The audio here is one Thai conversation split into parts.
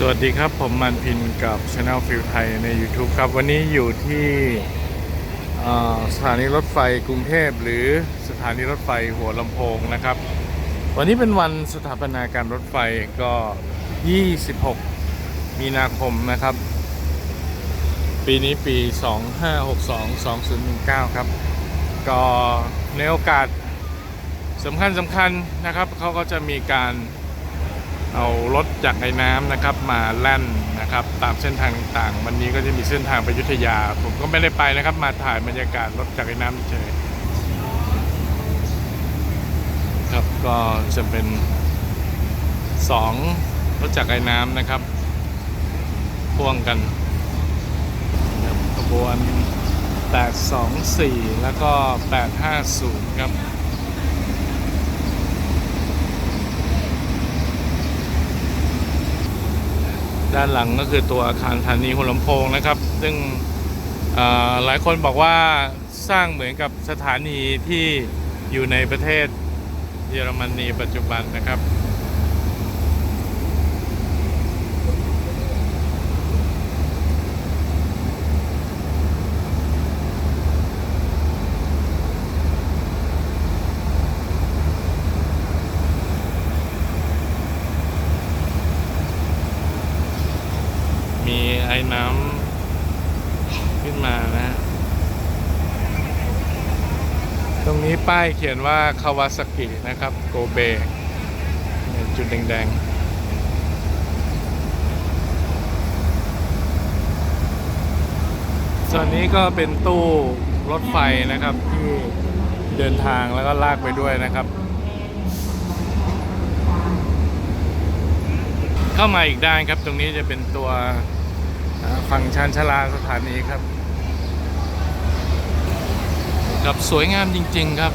สวัสดีครับผมมันพินกับช anel ฟิลไทยใน YouTube ครับ วันนี้อยู่ที่สถานีรถไฟกรุงเทพหรือสถานีรถไฟหัวลำโพงนะครับ วันนี้เป็นวันสถาปนาการรถไฟก็ 26 มีนาคมนะครับ ปีนี้ปี 2562 2019 ครับ ก็ในโอกาสสำคัญสำคัญนะครับเขาก็จะมีการ เอารถจากไอ้น้ำนะครับมาแล่นนะครับตามเส้นทางต่างๆ วันนี้ก็จะมีเส้นทางไปยุธยา ผมก็ไม่ได้ไปนะครับ มาถ่ายบรรยากาศรถจากไอ้น้ำเฉยครับก็จะเป็นสองรถจากไอ้น้ำนะครับพ่วงกันครับขบวน824 แล้วก็ 850 ครับ ด้านหลังก็คือตัวอาคารสถานีหัวลำโพงนะครับ ซึ่งหลายคนบอกว่าสร้างเหมือนกับสถานีที่อยู่ในประเทศเยอรมนีปัจจุบันนะครับ มีไอ้น้ำขึ้นมานะ ตรงนี้ป้ายเขียนว่าคาวาซากินะครับ โกเบจุดแดงๆส่วนนี้ก็เป็นตู้รถไฟนะครับที่เดินทางแล้วก็ลากไปด้วยนะครับ เข้ามาอีกด้านครับตรงนี้จะเป็นตัว ฝั่งชานชาลาสถานีครับ กับสวยงามจริง ๆ ครับ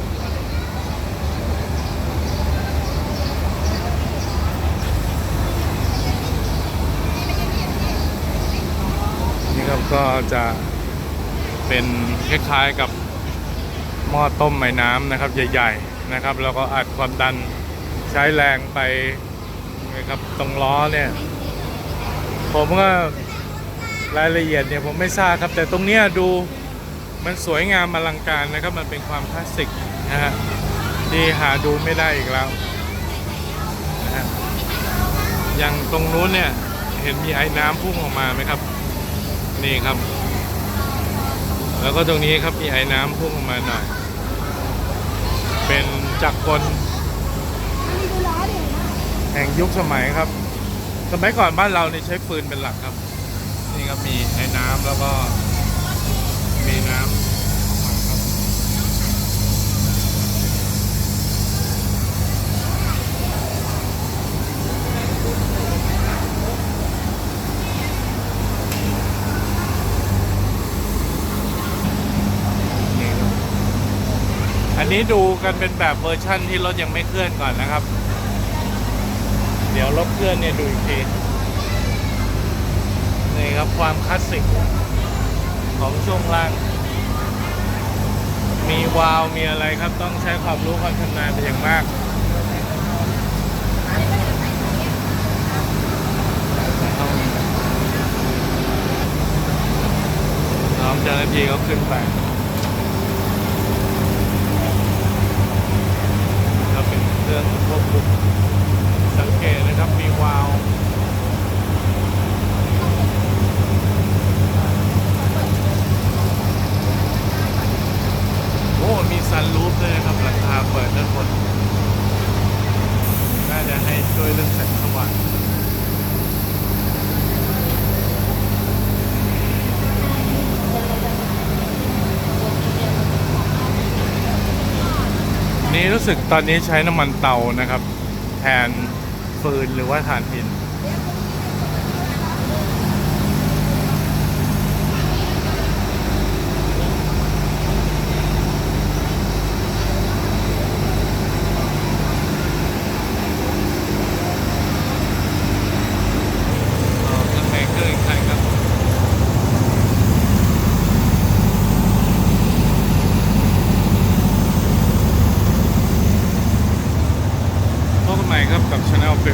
นี่ครับก็จะเป็นคล้ายๆกับหม้อต้มไม้น้ำนะครับ ใหญ่ ๆ นะครับ แล้วก็อัดความดันใช้แรงไปนะครับตรงล้อเนี่ย ผมก็ รายละเอียดเนี่ยผมไม่ทราบครับ แต่ตรงเนี้ยดูมันสวยงามอลังการนะครับ มันเป็นความคลาสสิกนะฮะที่หาดูไม่ได้อีกแล้วนะฮะอย่างตรงนู้นเนี่ยเห็นมีไอ้น้ำพุ่งออกมาไหมครับ นี่ครับ แล้วก็ตรงนี้ครับมีไอ้น้ำพุ่งออกมาหน่อยเป็นจักรกลแห่งยุคสมัยครับ สมัยก่อนบ้านเราเนี่ยใช้ฟืนเป็นหลักครับ นี่ครับมีไอ้น้ำแล้วก็มีน้ำออกมาครับนี่ครับอันนี้ดูกันเป็นแบบเวอร์ชั่นที่รถยังไม่เคลื่อนก่อนนะครับ เดี๋ยวรถเคลื่อนเนี่ยดูอีกที นี่ครับความคลาสสิกของช่วงล่าง มีวาล์วมีอะไรครับต้องใช้ความรู้ความชำนาญเป็นอย่างมากน้องเจ้าหน้าที่เขาขึ้นไปก็เป็นเครื่องควบคุม สังเกตนะครับมีวาล์วโอ้ มีซันรูฟด้วยนะครับหลังคาเปิดด้านบนน่าจะให้ช่วยเรื่องแสงสว่าง นี่รู้สึกตอนนี้ใช้น้ำมันเตานะครับ แทนฟืนหรือว่าถ่านหิน